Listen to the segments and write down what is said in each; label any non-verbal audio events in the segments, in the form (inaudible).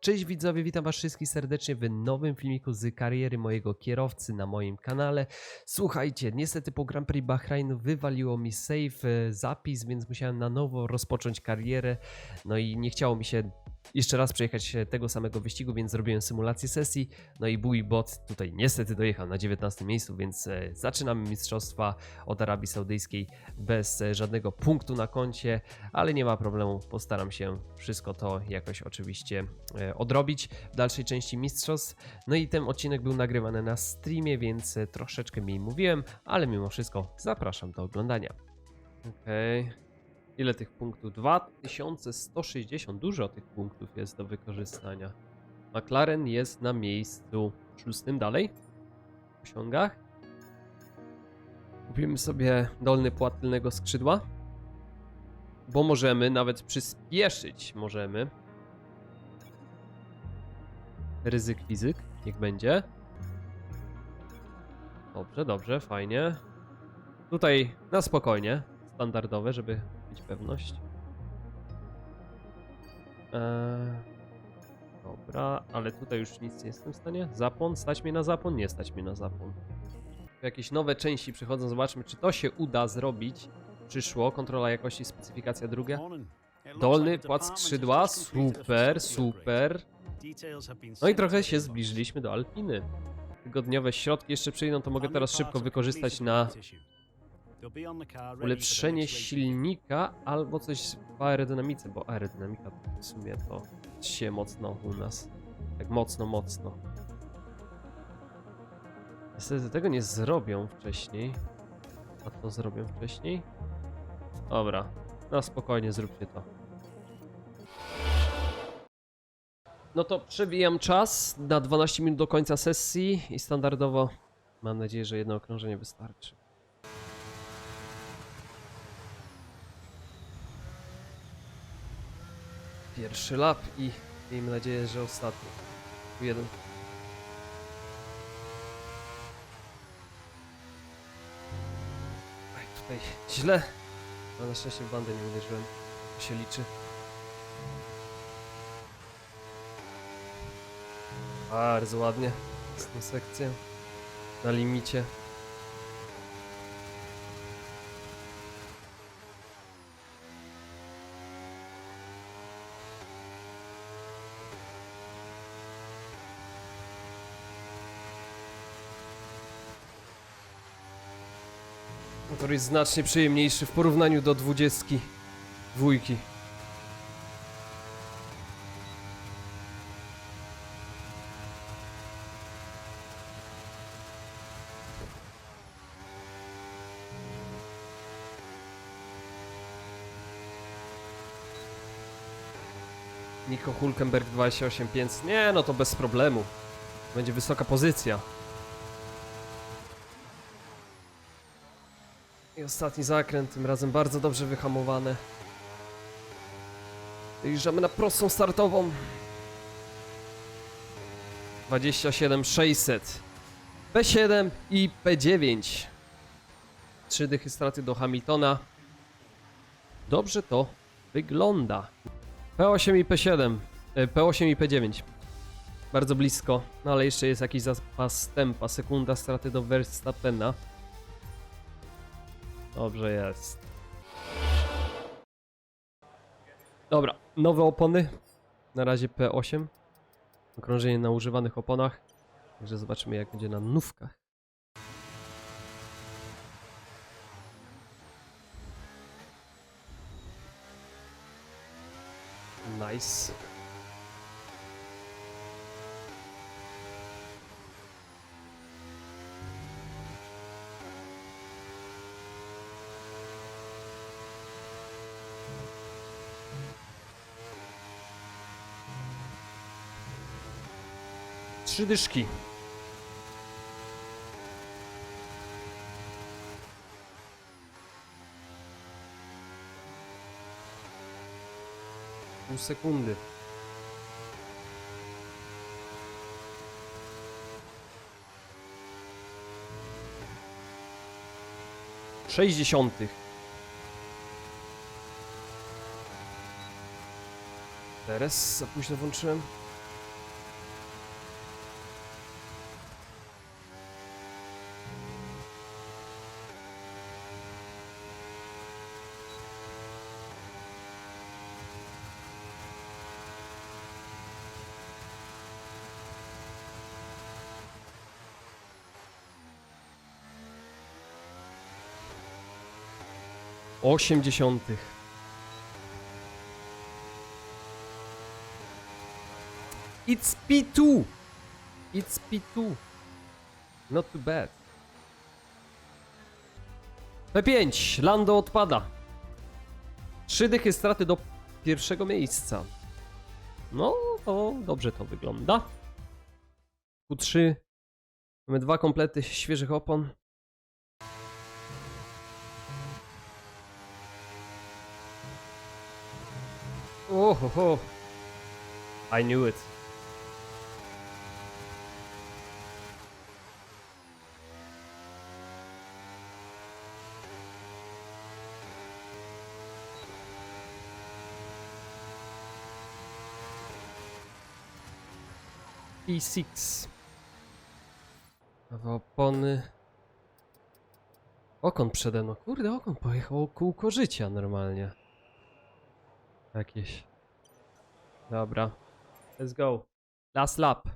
Cześć widzowie, witam was wszystkich serdecznie w nowym filmiku z kariery mojego kierowcy na moim kanale. Słuchajcie, niestety po Grand Prix Bahrainu wywaliło mi save e, zapis, więc musiałem na nowo rozpocząć karierę. No i nie chciało mi się jeszcze raz przejechać tego samego wyścigu, więc zrobiłem symulację sesji. No i Bui Bot tutaj niestety dojechał na 19 miejscu, więc e, zaczynamy mistrzostwa od Arabii Saudyjskiej bez e, żadnego punktu na koncie, ale nie ma problemu, postaram się wszystko to jakoś oczywiście e, odrobić w dalszej części mistrzostw. No i ten odcinek był nagrywany na streamie, więc troszeczkę mniej mówiłem, ale mimo wszystko zapraszam do oglądania. Okej. Ile tych punktów? 2160. Dużo tych punktów jest do wykorzystania. McLaren jest na miejscu szóstym dalej. W osiągach. Kupimy sobie dolny płat tylnego skrzydła. Bo możemy nawet przyspieszyć. Możemy. Ryzyk fizyk. Niech będzie. Dobrze, dobrze, fajnie. Tutaj na spokojnie. Standardowe, żeby mieć pewność. Eee, dobra, ale tutaj już nic nie jestem w stanie. Zapłon? Stać mnie na zapłon? Nie stać mnie na zapłon. Jakieś nowe części przychodzą, zobaczmy czy to się uda zrobić. Przyszło, kontrola jakości, specyfikacja druga. Dolny płat skrzydła, super, super. No i trochę się zbliżyliśmy do Alpiny. Tygodniowe środki jeszcze przyjdą, to mogę teraz szybko wykorzystać na ulepszenie silnika albo coś w aerodynamice, bo aerodynamika w sumie to się mocno u nas. Tak mocno, mocno. Niestety tego nie zrobią wcześniej. A to zrobią wcześniej? Dobra, na spokojnie zróbcie to. No to przewijam czas na 12 minut do końca sesji i standardowo mam nadzieję, że jedno okrążenie wystarczy. Pierwszy lap i miejmy nadzieję, że ostatni. Jeden. Aj, tutaj źle. Ale na szczęście w bandę nie uderzyłem. To się liczy. Bardzo ładnie. Z tą sekcją. Na limicie. Motor jest znacznie przyjemniejszy w porównaniu do dwudziestki dwójki. Nico Hulkenberg 28500. Nie, no to bez problemu. Będzie wysoka pozycja. I ostatni zakręt, tym razem bardzo dobrze wyhamowane. Wyjeżdżamy na prostą startową. 27600. P7 i P9. Trzy dychy straty do Hamiltona. Dobrze to wygląda. P8 i P7. e, P8 i P9. Bardzo blisko, no ale jeszcze jest jakiś zapas tempa. Sekunda straty do Verstappena. Dobrze jest. Dobra, nowe opony. Na razie P8. Okrążenie na używanych oponach. Także zobaczymy jak będzie na nówkach. Nice. Trzy dyszki. Pół sekundy. Sześćdziesiątych. Teraz za późno włączyłem. 80. It's P2! It's P2. Not too bad. P5. Lando odpada. Trzy dychy straty do pierwszego miejsca. No, to dobrze to wygląda. Q3. Mamy dwa komplety świeżych opon. Oh, ho, ho. I knew it. P6. Nowe opony. Okon przede mną. Kurde, okon pojechał kółko życia normalnie. Jakieś. Dobra. Let's go. Last lap.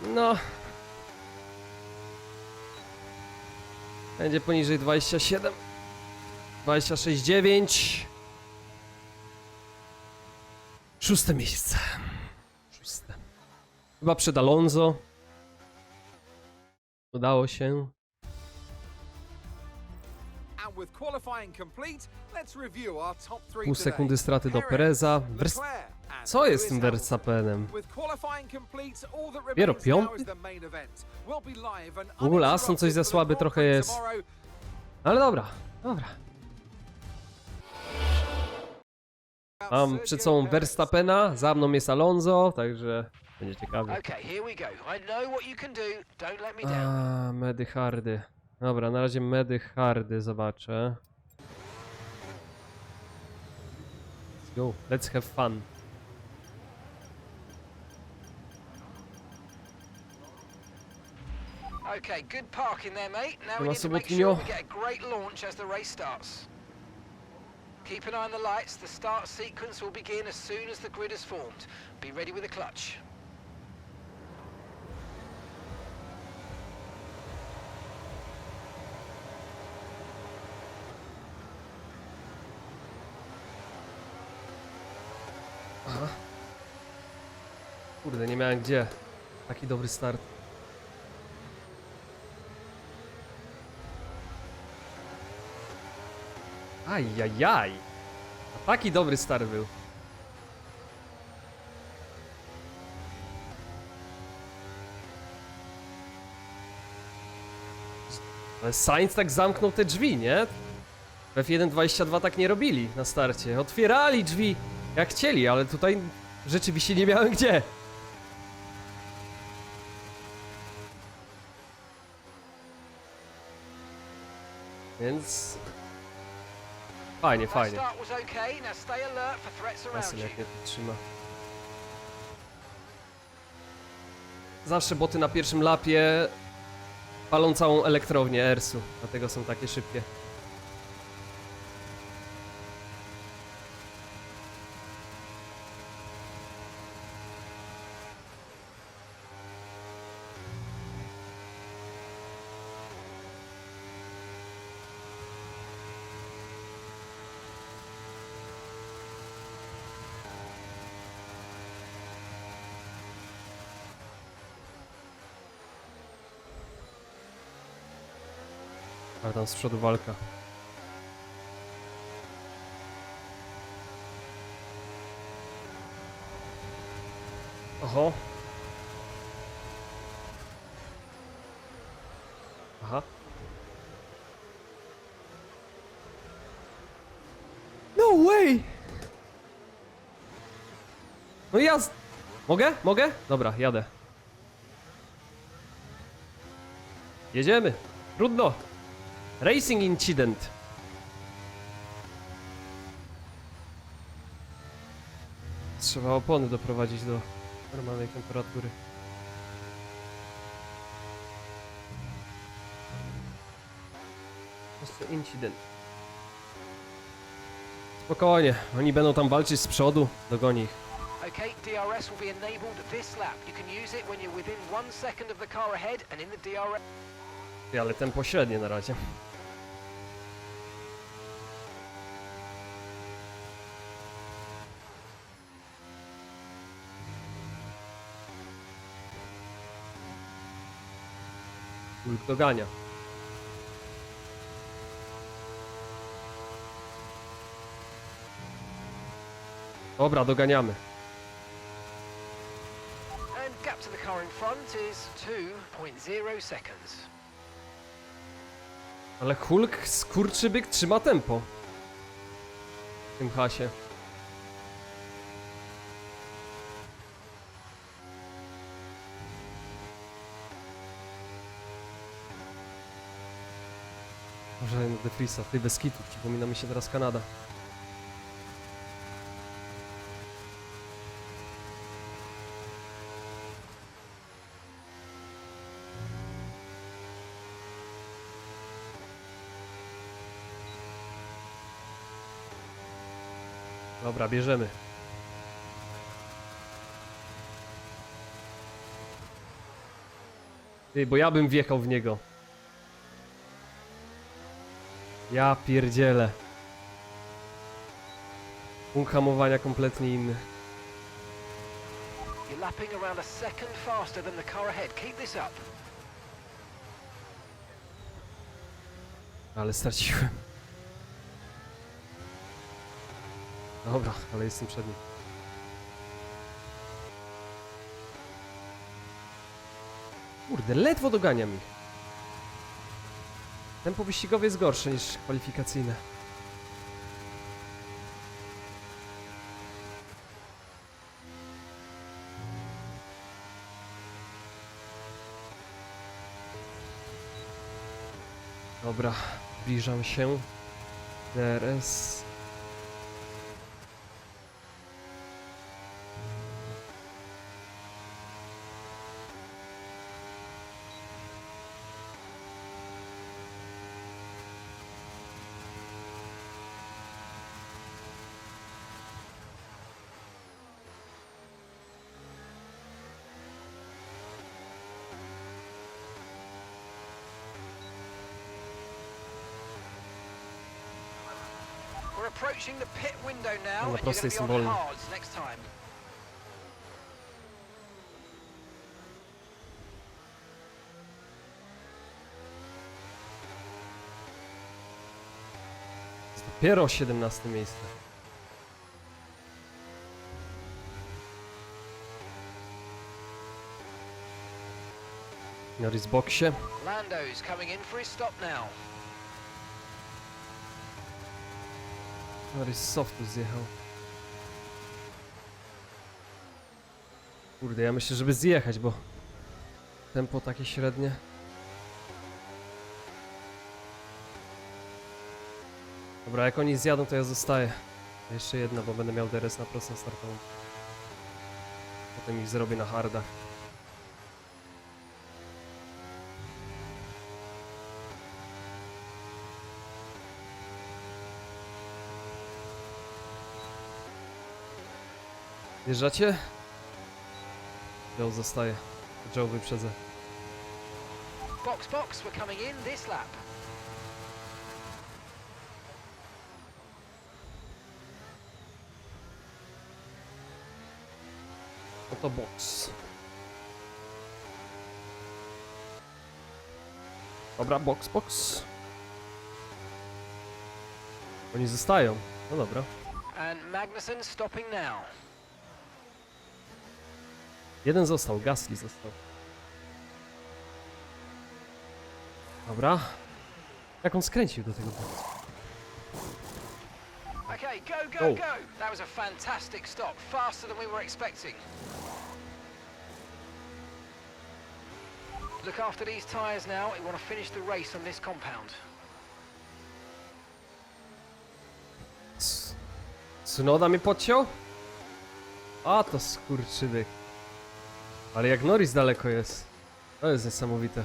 No. Będzie poniżej 27. 26,9. Szóste miejsce. Szóste. Chyba przed Alonso. Udało się. Pół sekundy straty do Perez, Pereza. And Co jest z tym. Verstappenem? Dopiero piąty? W ogóle Aston coś za słaby trochę jest. Ale dobra, dobra. Mam przed sobą Verstappena, za mną jest Alonso, także będzie ciekawie. A, medy hardy. Dobra, na razie medy hardy zobaczę. Let's go, let's have fun. Okay, good parking there, mate. Now we need to make sure we get a great launch as the race starts. Keep an eye on the lights. The start sequence will begin as soon as the grid is formed. Be ready with the clutch. Kurde, nie miałem gdzie. Taki dobry start. Ajajaj. A taki dobry start był. Ale Sainz tak zamknął te drzwi, nie? W F1.22 tak nie robili na starcie. Otwierali drzwi jak chcieli, ale tutaj rzeczywiście nie miałem gdzie. Więc... Fajnie, That fajnie. start was okay. Now stay alert for threats around Jasne, you. jak mnie trzyma. Zawsze boty na pierwszym lapie palą całą elektrownię Ersu, dlatego są takie szybkie. Ale tam z przodu walka. Oho. Aha. No way! No jazd... Mogę? Mogę? Dobra, jadę. Jedziemy. Trudno. Racing incident. Trzeba opony doprowadzić do normalnej temperatury. Jest incydent. Spokojnie, oni będą tam walczyć z przodu, dogoni ich. Okay, DRS will be enabled this lap. You can use it when you're within one second of the car ahead and in the DRS. Ale tempo średnie na razie. Hulk dogania. Dobra, doganiamy. And gap to the car in front is 2.0 seconds. Ale Hulk, skurczybyk, trzyma tempo. W tym hasie. Może na Defrisa, ty bez kitów, przypomina mi się teraz Kanada. Dobra, bierzemy. Ty, bo ja bym wjechał w niego. Ja pierdzielę. Punkt hamowania kompletnie inny. You're lapping around a second faster than the car ahead. Keep this up. Ale straciłem. Dobra, ale jestem przed nim. Kurde, ledwo doganiam ich. Tempo wyścigowe jest gorsze niż kwalifikacyjne. Dobra, zbliżam się. DRS. Hards next time. Dopiero 17 miejsce. Norris w boksie. Lando's coming in for his stop now. Norris z softu zjechał. Kurde, ja myślę, żeby zjechać, bo tempo takie średnie. Dobra, jak oni zjadą, to ja zostaję. Jeszcze jedna, bo będę miał DRS na prostą startową. Potem ich zrobię na hardach. Wjeżdżacie? Joe zostaje. Joe wyprzedzę. Box, box, we're coming in this lap. Oto box. Dobra, box, box. Oni zostają. No dobra. And Magnussen stopping now. Jeden został, Gasly został. Dobra. Jak on skręcił do tego boku? Okay, go, go, Go. go! That was a fantastic stop, faster than we were expecting. Look after these tyres now. We want to finish the race on this compound. C- Tsunoda mnie podciął? A to skurczybyk. Ale jak Norris daleko jest. To jest niesamowite.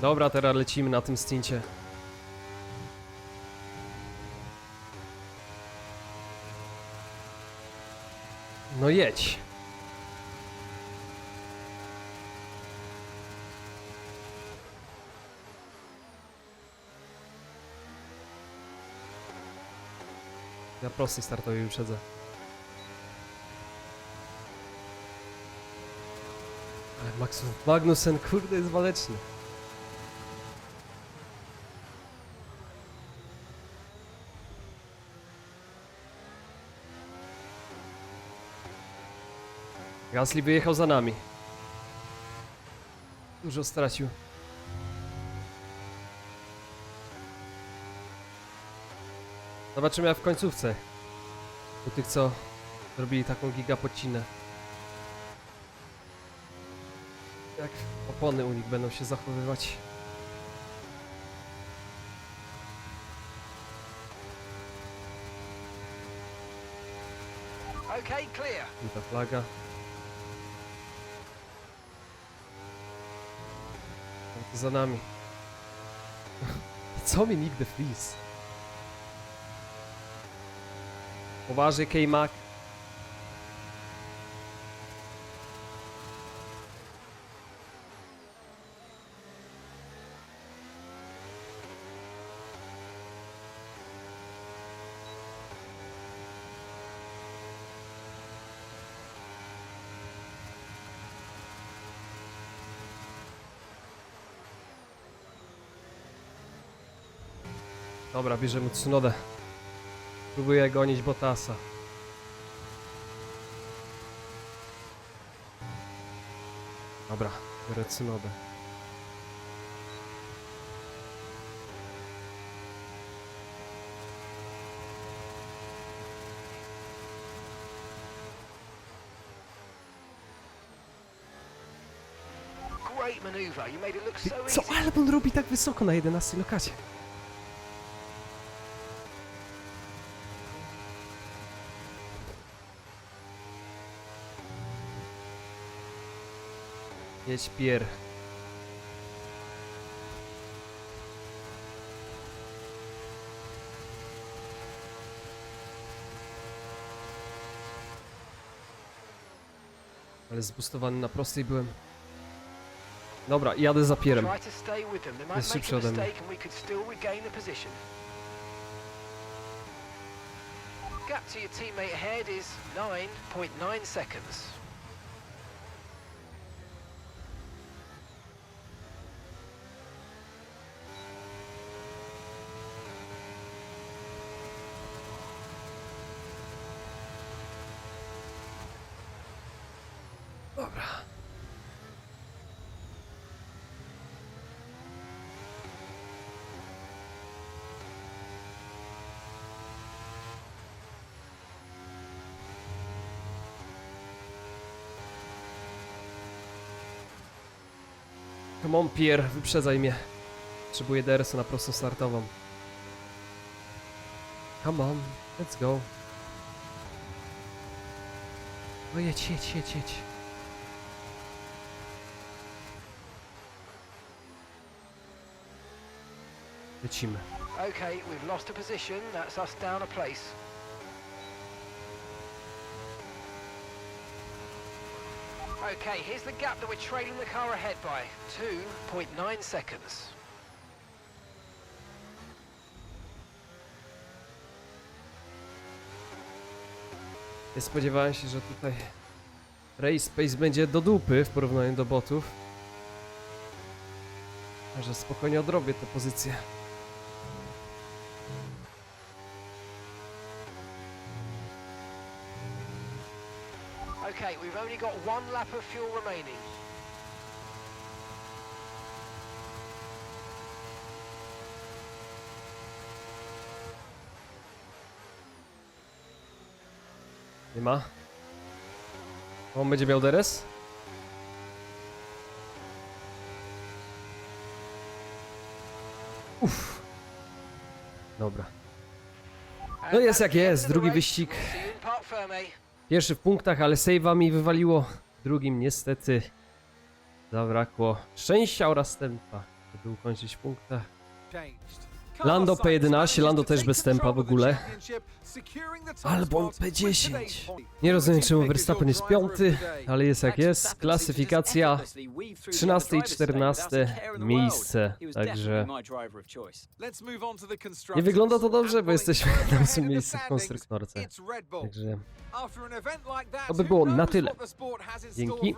Dobra, teraz lecimy na tym stincie. No jedź. Ja prosty startowy uprzedzę. Ale Maxu, Magnussen, kurde, jest waleczny. Gasly wyjechał za nami. Dużo stracił. Zobaczymy jak w końcówce. U tych co zrobili taką giga podcinę. Jak opony u nich będą się zachowywać. Okay, clear. I ta flaga. Za nami. (laughs) Co mi nigdy freeze? Poważnie K-Mac. Dobra, bierzemy Tsunodę. Próbuję gonić Bottasa. Dobra, biorę Tsunodę. Great maneuver. You made it look so Co? easy. Ale on robi tak wysoko na 11 lokacie. Jedź pier. Ale zbustowany na prostej byłem. Dobra, jadę za pierem. Jest szybszy ode mnie. Gap to your teammate ahead is 9.9 seconds. Come on, Pierre, wyprzedzaj mnie. Potrzebuję DRS-u na prostą startową. Come on, let's go. No jedź, jedź, jedź, jedź. Lecimy. Okay, we've lost a position. That's us down a place. Okay, here's the gap that we're trailing the car ahead by. 2.9 seconds. Nie spodziewałem się, że tutaj Race Space będzie do dupy w porównaniu do botów. Że spokojnie odrobię tę pozycję. Okay, we've only got one lap of fuel remaining. Nie ma. On będzie miał DRS? Uff. Dobra. No jest jak jest, drugi wyścig. Pierwszy w punktach, ale save'a mi wywaliło. Drugim niestety zabrakło szczęścia oraz tempa, żeby ukończyć w punktach. Changed. Lando Car Science P11, managed Lando też bez tempa w ogóle. Albon spot with P10. today's point. Nie rozumiem czemu Verstappen jest piąty, ale jest jak jest. Klasyfikacja 13 i 14 miejsce, także nie wygląda to dobrze, bo jesteśmy (laughs) na further ósmym ahead in the miejscu w konstruktorce. Także To by było na tyle. Dzięki.